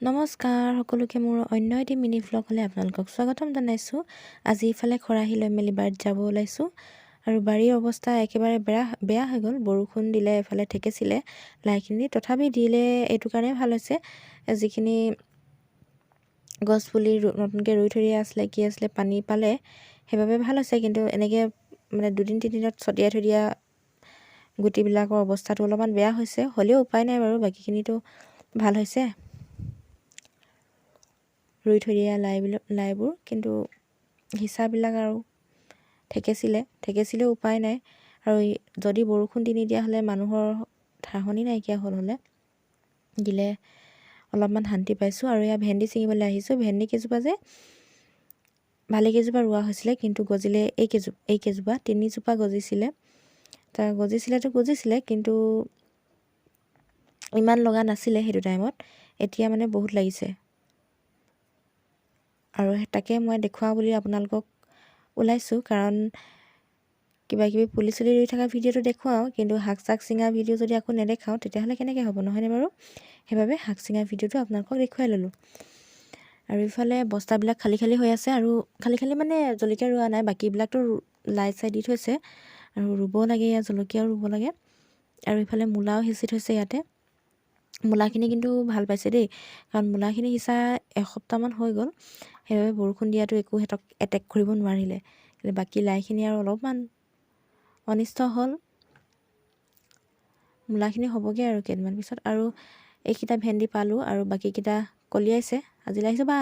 নমস্কাৰ, সকলোকে মোৰ অন্য এটি মিনি ভ্লগলৈ আপোনালোকক স্বাগতম জনাইছোঁ। আজি ইফালে খৰাহি লৈ মেলি বাৰীত যাব ওলাইছোঁ আৰু বাৰীৰ অৱস্থা একেবাৰে বেয়া বেয়া হৈ গ'ল। বৰষুণ দিলে, এফালে ঠেকেছিলে লাইখিনি তথাপি দিলে, এইটো কাৰণেই ভালো হৈছে। যিখিনি গছপুলি নতুনকৈ ৰুই থৈ দিয়া আছিলে, কি আছিলে, পানী পালে, সেইবাবে ভালো হৈছে। কিন্তু এনেকৈ মানে দুদিন, তিনিদিনত ছটিয়াই থৈ দিয়া গুটিবিলাকৰ অৱস্থাটো অলপমান বেয়া হৈছে। হ'লেও উপায় নাই বাৰু, বাকীখিনিতো ভালো হৈছে। ৰুই থৈ দিয়া লাইবিলাক লাইবোৰ। কিন্তু সিঁচাবিলাক আৰু ঠেকেচিলে ঠেকেচিলেও উপায় নাই। আৰু যদি বৰষুণ দি নিদিয়া হ'লে মানুহৰ ঠাহনি নাইকিয়া হ'ল হ'লে দিলে অলপমান শান্তি পাইছোঁ। আৰু এয়া ভেন্দি ছিঙিবলৈ আহিছোঁ। ভেন্দি কেইজোপা যে ভালেকেইজোপা ৰোৱা হৈছিলে কিন্তু গজিলে এই কেইজো এই কেইজোপা তিনিজোপা গজিছিলে। তাৰ গজিছিলেতো গজিছিলে কিন্তু ইমান লগা নাছিলে সেইটো টাইমত। এতিয়া মানে বহুত লাগিছে। আৰু তাকে মই দেখুৱাওঁ বুলি আপোনালোকক ওলাইছোঁ কাৰণ কিবা কিবি পুলি চুলি ৰুই থকা ভিডিঅ'টো দেখুৱাওঁ কিন্তু শাক চাক চিঙা ভিডিঅ' যদি আকৌ নেদেখাওঁ তেতিয়াহ'লে কেনেকৈ হ'ব নহয়নে বাৰু? সেইবাবে শাক চিঙা ভিডিঅ'টো আপোনালোকক দেখুৱাই ল'লোঁ। আৰু ইফালে বস্তাবিলাক খালী খালী হৈ আছে আৰু খালী খালী মানে জলকীয়া ৰোৱা নাই বাকীবিলাকতো লাইট চাই দি থৈছে। আৰু ৰুব লাগে ইয়াত জলকীয়াও ৰুব লাগে। আৰু ইফালে মূলাও সিঁচি থৈছে ইয়াতে। মূলাখিনি কিন্তু ভাল পাইছে দেই কাৰণ মূলাখিনি সিঁচা এসপ্তাহমান হৈ গ'ল। সেইবাবে বৰষুণ দিয়াটো একো সিহঁতক এটেক কৰিব নোৱাৰিলে। বাকী লাইখিনি আৰু অলপমান অনিষ্ট হ'ল। মূলাখিনি হ'বগৈ আৰু কেইদিনমান পিছত। আৰু এইকেইটা ভেন্দি পালোঁ আৰু বাকীকেইটা কলিয়াইছে। আজিলৈ আহিছোঁ বা